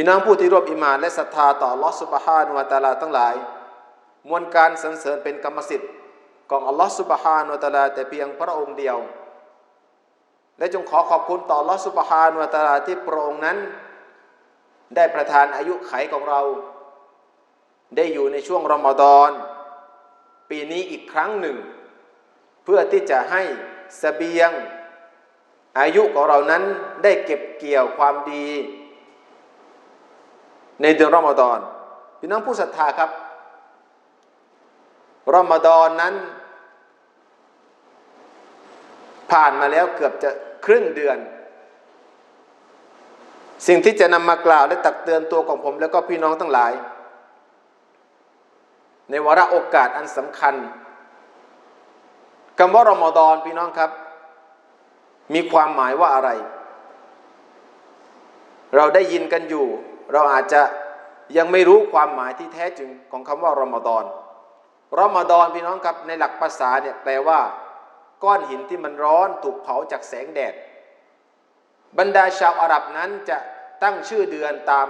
พี่น้องผู้ที่ร่วมอิมานและศรัทธาต่ออัลลอฮฺสุบฮานุวะตะอาลาทั้งหลาย มวลการสรรเสริญเป็นกรรมสิทธิ์ของอัลลอฮฺสุบฮานุวะตะอาลาแต่เพียงพระองค์เดียว และจงขอขอบคุณต่ออัลลอฮฺสุบฮานุวะตะอาลาที่พระองค์นั้น ได้ประทานอายุไขของเรา ได้อยู่ในช่วงรอมฎอนปีนี้อีกครั้งหนึ่ง เพื่อที่จะให้สเสบียง อายุของเรานั้นได้เก็บเกี่ยวความดี ในเดือนรอมฎอนพี่น้องผู้ศรัทธาครับรอมฎอนนั้น ผ่านมาแล้วเกือบจะครึ่งเดือน สิ่งที่จะนำมากล่าวและตักเตือนตัวของผม แล้วก็พี่น้องทั้งหลาย ในวาระโอกาสอันสำคัญคำว่ารอมฎอนพี่น้องครับ มีความหมายว่าอะไร เราได้ยินกันอยู่ เราอาจจะยังไม่รู้ความหมายที่แท้จริงของคำว่ารอมฎอนรอมฎอนพี่น้องครับในหลักภาษาเนี่ยแปลว่า ก้อนหินที่มันร้อนถูกเผาจากแสงแดด บรรดาชาวอาหรับนั้นจะตั้งชื่อเดือนตาม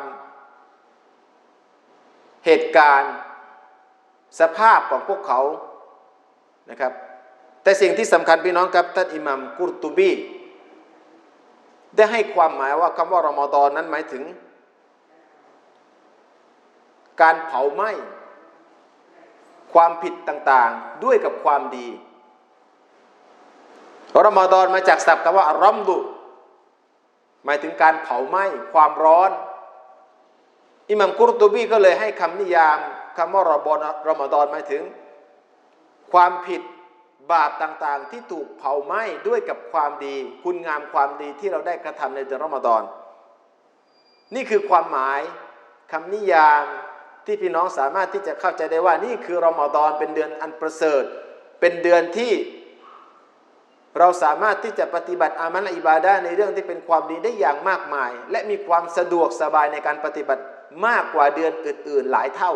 เหตุการณ์ สภาพของพวกเขานะครับ แต่สิ่งที่สำคัญพี่น้องครับท่านอิหมัมกุรตุบีได้ให้ความหมายว่าคำว่ารอมฎอนนั้นหมายถึง การเผาไหม้ความผิดต่างๆด้วยกับความดีรอมฎอนมาจากศัพท์คำว่าอัลรอมดุ หมายถึงการเผาไหม้ความร้อน อิหมัมกุรตุบีก็เลยให้คำนิยามคำว่ารอบอนรอมฎอนหมายถึง ความผิดบาปต่างๆ ที่ถูกเผาไหม้ด้วยกับความดี คุณงามความดีที่เราได้กระทำในเดือนรอมฎอน นี่คือความหมายคำนิยาม ที่พี่น้องสามารถที่จะเข้าใจได้ว่านี่คือรอมฎอนเป็นเดือนอันประเสริฐ เป็นเดือนที่เราสามารถที่จะปฏิบัติอามัลอิบาดาในเรื่องที่เป็นความดีได้อย่างมากมาย และมีความสะดวกสบายในการปฏิบัติมากกว่าเดือนอื่นๆหลายเท่า